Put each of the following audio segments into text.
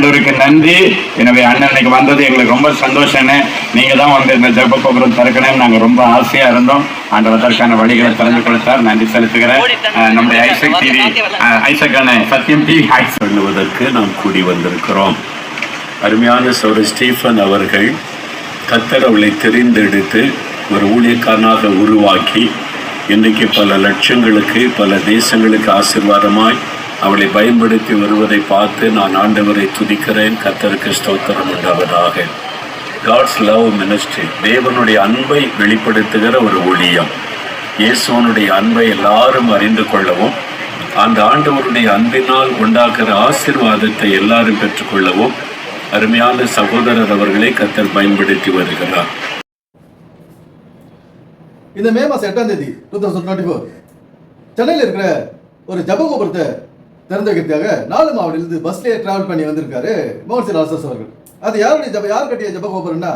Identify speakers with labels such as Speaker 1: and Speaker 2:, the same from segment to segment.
Speaker 1: ஆண்டவருக்கு நன்றி. எனவே அண்ணன் இன்னைக்கு வந்தது எங்களுக்கு ரொம்ப சந்தோஷம்னு நீங்கள் தான் வந்து இந்த ஜெப கோபுரம் திறக்கணும்னு நாங்க ரொம்ப ஆசையாக இருந்தோம். ஆண்டவர் அதற்கான வழிகளை திறந்து கொடுத்தார் நன்றி செலுத்துகிறேன். நம்முடைய ஐசக் டிவி ஐசக் அண்ணன் சத்யம் டிவி ஹாய்
Speaker 2: சொல்லுவதற்கு நாம் கூடி வந்திருக்கிறோம். அருமையான சௌர ஸ்டீஃபன் அவர்கள் கத்தர் அவளை தெரிந்தெடுத்து ஒரு ஊழியக்காரனாக உருவாக்கி இன்றைக்கு பல லட்சங்களுக்கு பல தேசங்களுக்கு ஆசிர்வாதமாய் அவளை பயன்படுத்தி வருவதை பார்த்து நான் ஆண்டவரை துதிக்கிறேன். கத்தருக்கு ஸ்தோத்திரம் உண்டாவதாக. காட்ஸ் லவ் மினிஸ்ட்ரி தேவனுடைய அன்பை வெளிப்படுத்துகிற ஒரு ஊழியம். இயேசுவனுடைய அன்பை எல்லாரும் அறிந்து கொள்ளவும் அந்த ஆண்டவருடைய அன்பினால் உண்டாக்குற ஆசிர்வாதத்தை எல்லாரும் பெற்றுக்கொள்ளவும் அருமையான சகோதரர் அவர்களை கத்தர் பயன்படுத்தி வருகிறார்.
Speaker 3: இந்த மே மாதம் எட்டாம் தேதி டூ தௌசண்ட் டுவெண்ட்டி ஃபோர் சென்னையில் இருக்கிற ஒரு ஜப கோபுரத்தை வைக்கிறதுக்காக நாலு மாவட்டத்திலிருந்து பஸ்லேயே டிராவல் பண்ணி வந்திருக்காரு மோகன் சி ராசஸ் அவர்கள். அது யாருடைய ஜப யார் கட்டிய ஜபகோபுரம்னா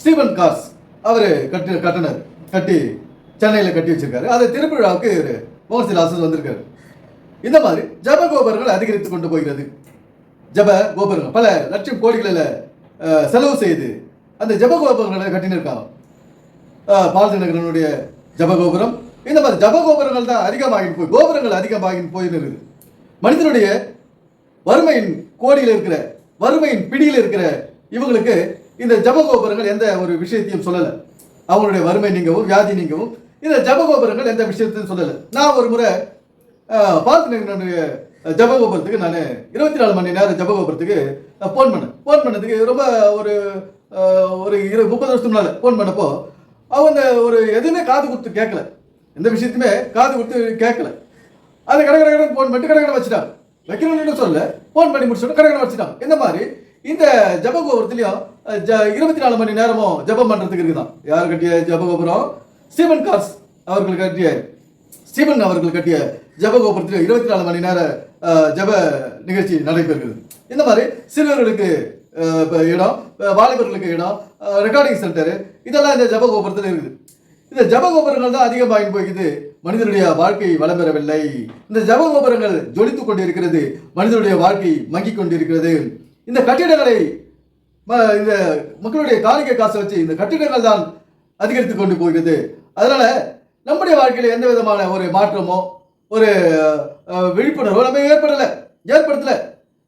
Speaker 3: ஸ்டீவன் கார்ஸ் அவர் கட்டி கட்டினார். கட்டி சென்னையில் கட்டி வச்சிருக்காரு. அது திருப்பிழாவுக்கு இவர் மோகன் சி ராசஸ் வந்திருக்காரு. இந்த மாதிரி ஜப கோபுரங்கள் அதிகரித்து கொண்டு போகிறது. ஜப கோபுரங்கள். பல லட்சம் கோடிகளில் செலவு செய்து அந்த ஜப கோபுரங்களை கட்டினிருக்காங்க நகரனுடைய ஜெப கோபுரம் இந்த மாதிரி ஜப கோபுரங்கள் தான் அதிகமாகி போய் கோபுரங்கள் அதிகமாகி போயின்னு இருக்குது. மனிதனுடைய வறுமையின் கோடியில் இருக்கிற வறுமையின் பிடியில் இருக்கிற இவங்களுக்கு இந்த ஜபகோபுரங்கள் எந்த ஒரு விஷயத்தையும் சொல்லலை. அவங்களுடைய வறுமை நீங்கவும் வியாதி நீங்கவும் இந்த ஜபகோபுரங்கள் எந்த விஷயத்தையும் சொல்லலை. நான் ஒரு முறை பாலத்தினகரனுடைய ஜபகோபுரத்துக்கு நான் இருபத்தி நாலு மணி நேரம் ஜபகோபுரத்துக்கு ஃபோன் பண்ணேன். ஃபோன் பண்ணதுக்கு ரொம்ப ஒரு ஒரு இரு முப்பது வருஷத்துக்கு முன்னால் ஃபோன் பண்ணப்போ அவங்க ஒரு எதுவுமே காது கொடுத்து கேட்கல எந்த விஷயத்தையுமே காது கொடுத்து கேட்கல அதை கடை கடை கடை ஃபோன் பண்ணிட்டு கடை கடை வச்சுட்டாங்க வைக்கணும்னு ஃபோன் பண்ணி முடிச்சுட்டு கடை கடை வச்சுட்டாங்க. இந்த மாதிரி? இந்த ஜபகோபுரத்துலையும் ஜ இருபத்தி நாலு மணி நேரமும் ஜபம் பண்ணுறதுக்கு இருக்குதான். யார் கட்டிய ஜபகோபுரம்? ஸ்டீவன் கார்ஸ் அவர்கள் கட்டிய ஸ்டீபன் அவர்கள் கட்டிய ஜபகோபுரத்தில் இருபத்தி நாலு மணி நேர ஜப நிகழ்ச்சி நடைபெறுகிறது. இந்த மாதிரி சிறுவர்களுக்கு இடம் வாலிபர்களுக்கு இடம் ரெக்கார்டிங் சென்டர் இதெல்லாம் இந்த ஜபகோபுரத்தில் இருக்குது. இந்த ஜபகோபுரங்கள் தான் அதிகமாக போய்க்குது. மனிதனுடைய வாழ்க்கை வளம் பெறவில்லை இந்த ஜபகோபுரங்கள் ஜொலித்துக் கொண்டிருக்கிறது. மனிதனுடைய வாழ்க்கை மங்கிக் கொண்டிருக்கிறது. இந்த கட்டிடங்களை ம- இந்த மக்களுடைய காணிக்கை காசை வச்சு இந்த கட்டிடங்கள் தான் அதிகரித்து கொண்டு போகிறது. அதனால நம்முடைய வாழ்க்கையில் எந்த விதமான ஒரு மாற்றமோ ஒரு விழிப்புணர்வோ நம்ம ஏற்படலை ஏற்படுத்தல.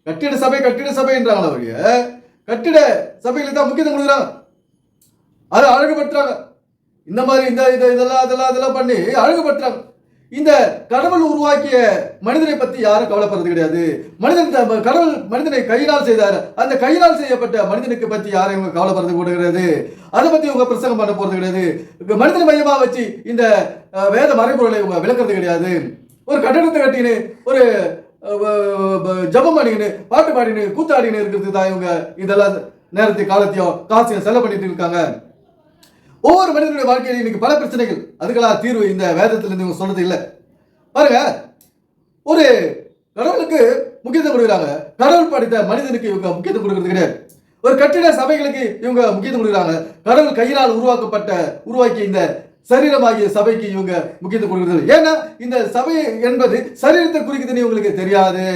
Speaker 3: கட்டிட சபை கட்டிட சபைன்றாங்களே கட்டிட சபையில தான் முக்கியத்துவம் கொடுக்குறாங்க. அதை அழகுபடுத்துறாங்க. இந்த மாதிரி இந்த இது இதெல்லாம் அதெல்லாம் அதெல்லாம் பண்ணி அழகுபடுத்துறாங்க. இந்த கடவுள் உருவாக்கிய மனிதனை பத்தி யாரும் கவலைப்படுறது கிடையாது. மனிதன் த- கடவுள் மனிதனை கையினால் செய்தார். அந்த கையினால் செய்யப்பட்ட மனிதனுக்கு பத்தி யாரும் இவங்க கவலைப்படுறது கூட கிடையாது. அதை பத்தி இவங்க பிரசங்கம் பண்ண போறது கிடையாது. மனிதனை மையமா வச்சு இந்த வேத மறைபொருளை இவங்க விளக்குறது கிடையாது. ஒரு கட்டிடத்தை கட்டின்னு ஒரு ஜபம் வ- ஜெபம் பாட்டு பாடின்னு கூத்தாடின்னு இருக்கிறது தான் இவங்க இதெல்லாம் நேரத்தையும் காலத்தையும் காசையும் செலவு பண்ணிட்டு இருக்காங்க. ஒவ்வொரு மனிதனுடைய வாழ்க்கையில இன்னைக்கு பல பிரச்சனைகள். அதுக்கெல்லாம் தீர்வு இந்த வேதத்துல இருந்து இவங்க இல்லை. பாருங்க ஒரு கடவுளுக்கு முக்கியத்துவம் கொடுக்குறாங்க. கடவுள் படைத்த மனிதனுக்கு இவங்க முக்கியத்துவம் கொடுக்கறது கிடையாது. ஒரு கட்டிட சபைகளுக்கு இவங்க முக்கியத்துவம் கொடுக்குறாங்க. கடவுள் கையினால் உருவாக்கப்பட்ட உருவாக்கிய இந்த சரீரமாகிய சபைக்கு இவங்க முக்கியத்துவம் கொடுக்கிறது ஏன்னா இந்த சபை என்பது சரீரத்தை குறிக்குதுன்னு இவங்களுக்கு தெரியாது.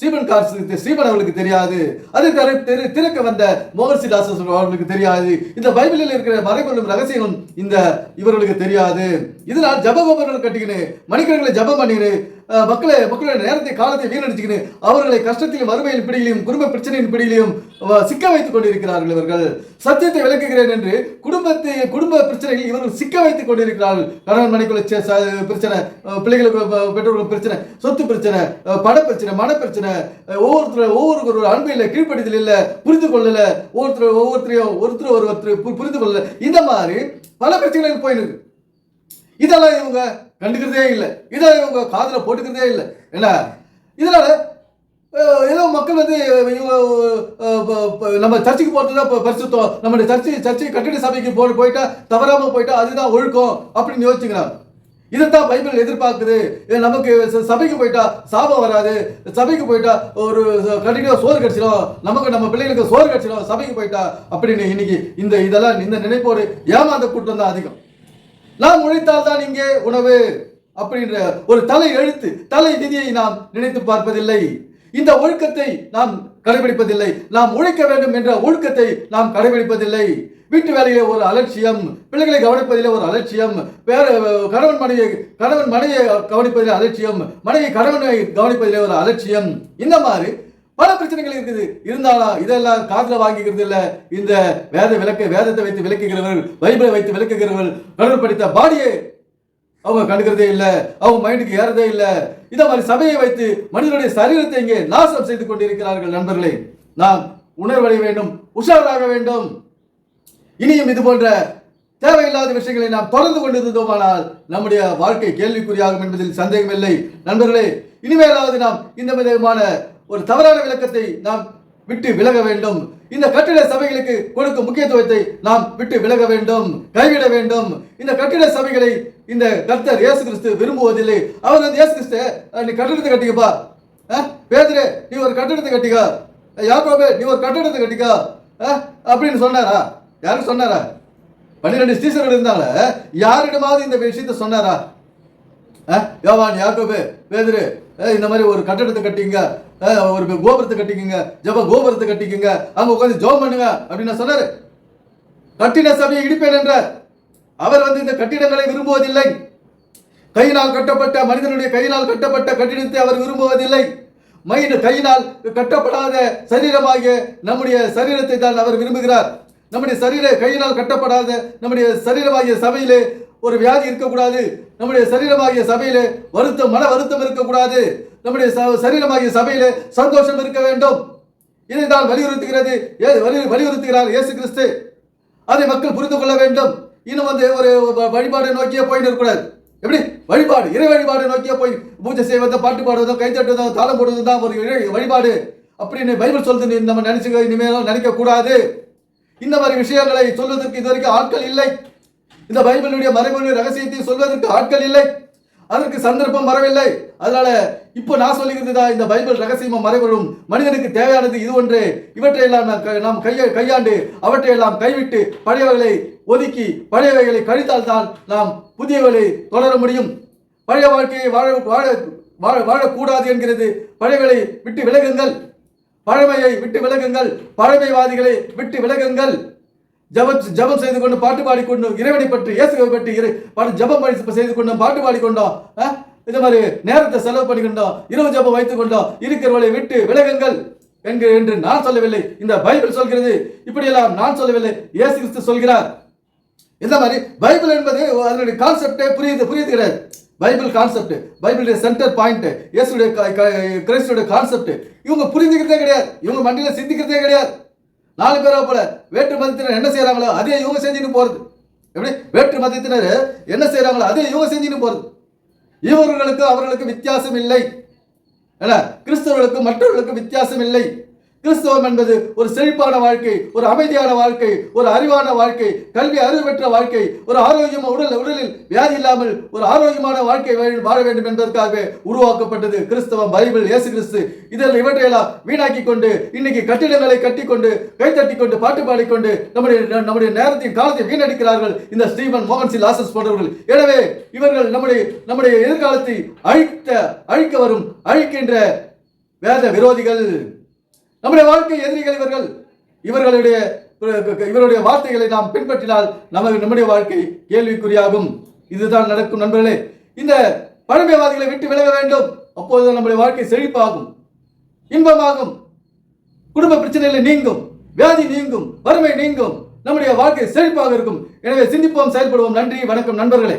Speaker 3: ஸ்ரீபன் கார்ஸ் ஸ்ரீபன் அவர்களுக்கு தெரியாது. அதை தர திறக்க வந்த மோகன்சி தாசஸ் அவர்களுக்கு தெரியாது. இந்த பைபிளில் இருக்கிற மறைக்கொள்ளும் ரகசியங்களும் இந்த இவர்களுக்கு தெரியாது. இதனால் ஜபகோபுரங்கள் கட்டிக்கினு மணிக்கணக்கில் ஜபம் பண்ணிக்கின்னு மக்களை மக்களுடைய நேரத்தை காலத்தை வீணடிச்சுக்கினு அவர்களை கஷ்டத்திலும் வறுமையின் பிடியிலும் குடும்ப பிரச்சனையின் பிடியிலும் சிக்க வைத்துக் கொண்டிருக்கிறார்கள் இவர்கள். சத்தியத்தை விளக்குகிறேன் என்று குடும்பத்தை குடும்ப பிரச்சனைகள் இவர்கள் சிக்க வைத்துக் கொண்டிருக்கிறார்கள். கணவன் மனைக்குள்ள பிரச்சனை பிள்ளைகளுக்கு ப- பெற்றோர்களுக்கு பிரச்சனை சொத்து பிரச்சனை பட பிரச்சனை மன பிரச்சனை அஹ், ஒவ்வொருத்தர் ஒவ்வொருத்தர் ஒரு அன்பு இல்லை கீழ்ப்படிதல் இல்லை புரிந்து கொள்ளல. ஒவ்வொருத்தர் ஒவ்வொருத்தரையும் ஒருத்தர் ஒருத்தர் பு- புரிந்து கொள்ளல. இந்த மாதிரி பல பிரச்சனைகள் போயிருக்கு இதெல்லாம் இவங்க கண்டுக்கிறதே இல்லை. இதெல்லாம் இவங்க காதில் போட்டுக்கிறதே இல்லை. என்ன? இதனால ஏதோ மக்கள் வந்து இவங்க நம்ம சர்ச்சுக்கு போகிறது தான் பரிசுத்தம். நம்மளுடைய சர்ச்சை சர்ச்சை கட்டிட சபைக்கு போ போயிட்டா தவறாம போயிட்டா அதுதான் ஒழுக்கம் அப்படின்னு யோசிச்சுக்கிறாங்க. இதைத்தான் பைபிள் எதிர்பார்க்குது. நமக்கு சபைக்கு போயிட்டா சாபம் வராது. சபைக்கு போயிட்டா ஒரு கண்டினியூ சோறு கிடைச்சிடும் நமக்கு நம்ம பிள்ளைகளுக்கு சோறு கிடைச்சிடும் சபைக்கு போயிட்டா அப்படின்னு இன்னைக்கு இந்த இதெல்லாம் இந்த நினைப்போடு ஏமாந்த கூட்டம் தான் அதிகம். நாம் உழைத்தால் தான் இங்கே உணவு அப்படின்ற ஒரு தலை எழுத்து தலை விதியை நாம் நினைத்து பார்ப்பதில்லை. இந்த ஒழுக்கத்தை நாம் கடைபிடிப்பதில்லை. நாம் உழைக்க வேண்டும் என்ற ஒழுக்கத்தை நாம் கடைபிடிப்பதில்லை. வீட்டு வேலையில் ஒரு அலட்சியம் பிள்ளைகளை கவனிப்பதில் ஒரு அலட்சியம் பேர கணவன் மனைவியை கணவன் மனைவியை கவனிப்பதில் அலட்சியம் மனைவி கணவனை கவனிப்பதில் ஒரு அலட்சியம். இந்த மாதிரி பல பிரச்சனைகள் இருக்குது. இருந்தாலும் இதெல்லாம் காதில் வாங்கிக்கிறது இல்லை. இந்த வேத விளக்க வேதத்தை வைத்து விளக்குகிறவர்கள் பைபிளை வைத்து விளக்குகிறவர்கள் கடவுள் படித்த பாடியே அவங்க கண்டுக்கிறதே இல்லை. அவங்க மைண்டுக்கு ஏறதே இல்லை. இந்த மாதிரி சபையை வைத்து மனிதனுடைய சரீரத்தை இங்கே நாசம் செய்து கொண்டிருக்கிறார்கள் நண்பர்களே. நாம் உணர்வடைய வேண்டும் உஷாராக வேண்டும். இனியும் இது போன்ற தேவையில்லாத விஷயங்களை நாம் தொடர்ந்து கொண்டிருந்தோமானால் நம்முடைய வாழ்க்கை கேள்விக்குறியாகும் என்பதில் சந்தேகமில்லை. நண்பர்களே இனிமேலாவது நாம் இந்த விதமான ஒரு தவறான விளக்கத்தை நாம் விட்டு விலக வேண்டும். இந்த கட்டிட சபைகளுக்கு கொடுக்கும் முக்கியத்துவத்தை நாம் விட்டு விலக வேண்டும் கைவிட வேண்டும். இந்த கட்டிட சபைகளை இந்த கர்த்தர் இயேசு கிறிஸ்து விரும்புவதில்லை. அவர் வந்து இயேசு கிறிஸ்து நீ கட்டிடத்தை கட்டிக்கப்பா. பேதரே நீ ஒரு கட்டிடத்தை கட்டிக்கா. யாக்கோபே நீ ஒரு கட்டிடத்தை கட்டிக்கா. அப்படின்னு சொன்னாரா? யாரும் சொன்னாரா? பன்னிரெண்டு ஸ்டீசர்கள் இருந்தால யாரிடமாவது இந்த விஷயத்தை சொன்னாரா? யோவான் யாக்கோபு பேதரு இந்த மாதிரி ஒரு கட்டடத்தை கட்டிங்க ஒரு கோபுரத்தை கட்டிக்கங்க ஜப கோபுரத்தை கட்டிக்கங்க அங்க உட்காந்து ஜோம் பண்ணுங்க அப்படின்னு சொன்னாரு. கட்டிட சபையை இடிப்பேன் என்றார். அவர் வந்து இந்த கட்டிடங்களை விரும்புவதில்லை. கையினால் கட்டப்பட்ட மனிதனுடைய கையினால் கட்டப்பட்ட கட்டிடத்தை அவர் விரும்புவதில்லை. மைண்ட் கையினால் கட்டப்படாத சரீரமாகிய நம்முடைய சரீரத்தை தான் அவர் விரும்புகிறார். நம்முடைய சரீர கையினால் கட்டப்படாத நம்முடைய சரீரமாகிய சபையிலே ஒரு வியாதி இருக்கக்கூடாது. நம்முடைய சரீரமாகிய சபையிலே வருத்தம் மன வருத்தம் இருக்கக்கூடாது. நம்முடைய சரீரமாகிய சபையிலே சந்தோஷம் இருக்க வேண்டும். இதை தான் வலியுறுத்துகிறது ஏ- வலி- வலியுறுத்துகிறார் இயேசு கிறிஸ்து. அதை மக்கள் புரிந்து கொள்ள வேண்டும். இன்னும் வந்து ஒரு வ- வழிபாடு நோக்கியே போயிட்டு இருக்கக்கூடாது எப்படி? வழிபாடு இறை வழிபாடு நோக்கியே போய் பூஜை செய்வதோ பாட்டு பாடுவதோ கை தட்டுவதோ தாளம் போடுவதும் தான் ஒரு வழிபாடு. அப்படின்னு பைபிள் சொல்லுது நம்ம நினைச்சு இனிமேலும் நினைக்க கூடாது இந்த மாதிரி விஷயங்களை சொல்வதற்கு இதுவரைக்கும் ஆட்கள் இல்லை. இந்த பைபிளுடைய மறைமொழி ரகசியத்தை சொல்வதற்கு ஆட்கள் இல்லை. அதற்கு சந்தர்ப்பம் வரவில்லை. அதனால இப்போ நான் சொல்லிக்கிறது தான் இந்த பைபிள் ரகசியமும் மறைவரும் மனிதனுக்கு தேவையானது இது ஒன்று. இவற்றையெல்லாம் நாம் க- நாம் கையை கையாண்டு அவற்றையெல்லாம் கைவிட்டு பழையவைகளை ஒதுக்கி பழையவைகளை கழித்தால் தான் நாம் புதியவர்களை தொடர முடியும். பழைய வாழ்க்கையை வாழ வாழ வாழ வாழக்கூடாது என்கிறது. பழையவர்களை விட்டு விலகுங்கள். பழமையை விட்டு விலகுங்கள். பழமைவாதிகளை விட்டு விலகுங்கள். ஜபம் ஜபம் செய்து கொண்டு பாட்டு பாடிக்கொண்டு இறைவனை பற்றி இயேசுவை பற்றி இரு பாட்டு ஜபம் செய்து கொண்டோம் பாட்டு பாடிக்கொண்டோம் ஆ? இந்த மாதிரி நேரத்தை செலவு பண்ணிக்கொண்டோம் இரவு ஜபம் வைத்துக் கொண்டோம் இருக்கிறவளை விட்டு விலகுங்கள். என்று என்று நான் சொல்லவில்லை. இந்த பைபிள் சொல்கிறது. இப்படியெல்லாம் நான் சொல்லவில்லை. இயேசு கிறிஸ்து சொல்கிறார். இந்த மாதிரி பைபிள் என்பது அதனுடைய கான்செப்டே புரியுது புரியுது கிடையாது. பைபிள் கான்செப்ட் பைபிளுடைய சென்டர் பாயிண்ட் இயேசுடைய க- கான்செப்ட் இவங்க புரிஞ்சுக்கிறதே கிடையாது. இவங்க மண்டியில சிந்திக்கிறதே கிடையாது. நாலு பேரா போல வேற்று மதத்தினர் என்ன செய்யறாங்களோ அதே இவங்க செஞ்சுட்டு போறது. எப்படி? வேற்று மதத்தினர் என்ன செய்யறாங்களோ அதே இவங்க செஞ்சுட்டு போறது. இவர்களுக்கு அவர்களுக்கு வித்தியாசம் இல்லை. என்ன கிறிஸ்தவர்களுக்கு மற்றவர்களுக்கு வித்தியாசம் இல்லை. கிறிஸ்தவம் என்பது ஒரு செழிப்பான வாழ்க்கை ஒரு அமைதியான வாழ்க்கை ஒரு அறிவான வாழ்க்கை கல்வி அறிவு பெற்ற வாழ்க்கை ஒரு ஆரோக்கியமான உடல் உடலில் வியாதி இல்லாமல் ஒரு ஆரோக்கியமான வாழ்க்கை வாழ- வாழ வேண்டும் என்பதற்காகவே உருவாக்கப்பட்டது கிறிஸ்தவம் பைபிள் இயேசு கிறிஸ்து. இதில் இவற்றையெல்லாம் வீணாக்கி கொண்டு இன்னைக்கு கட்டிடங்களை கட்டிக்கொண்டு கைத்தட்டி கொண்டு பாட்டு பாடிக்கொண்டு நம்முடைய நம்முடைய நேரத்தையும் காலத்தை வீணடிக்கிறார்கள் இந்த ஸ்டீவன் மோகன் சி. லாசஸ் போன்றவர்கள். எனவே இவர்கள் நம்முடைய நம்முடைய எதிர்காலத்தை அழித்த அழிக்க வரும் அழிக்கின்ற வேத விரோதிகள். நம்முடைய வாழ்க்கை எதிரிகள் இவர்கள். இவர்களுடைய இவருடைய வார்த்தைகளை நாம் பின்பற்றினால் நமது நம்முடைய வாழ்க்கை கேள்விக்குறியாகும். இதுதான் நடக்கும் நண்பர்களே. இந்த பழமைவாதிகளை விட்டு விலக வேண்டும். அப்போதுதான் நம்முடைய வாழ்க்கை செழிப்பாகும் இன்பமாகும். குடும்ப பிரச்சனைகளை நீங்கும் வியாதி நீங்கும் வறுமை நீங்கும். நம்முடைய வாழ்க்கை செழிப்பாக இருக்கும். எனவே சிந்திப்போம் செயல்படுவோம். நன்றி வணக்கம் நண்பர்களே.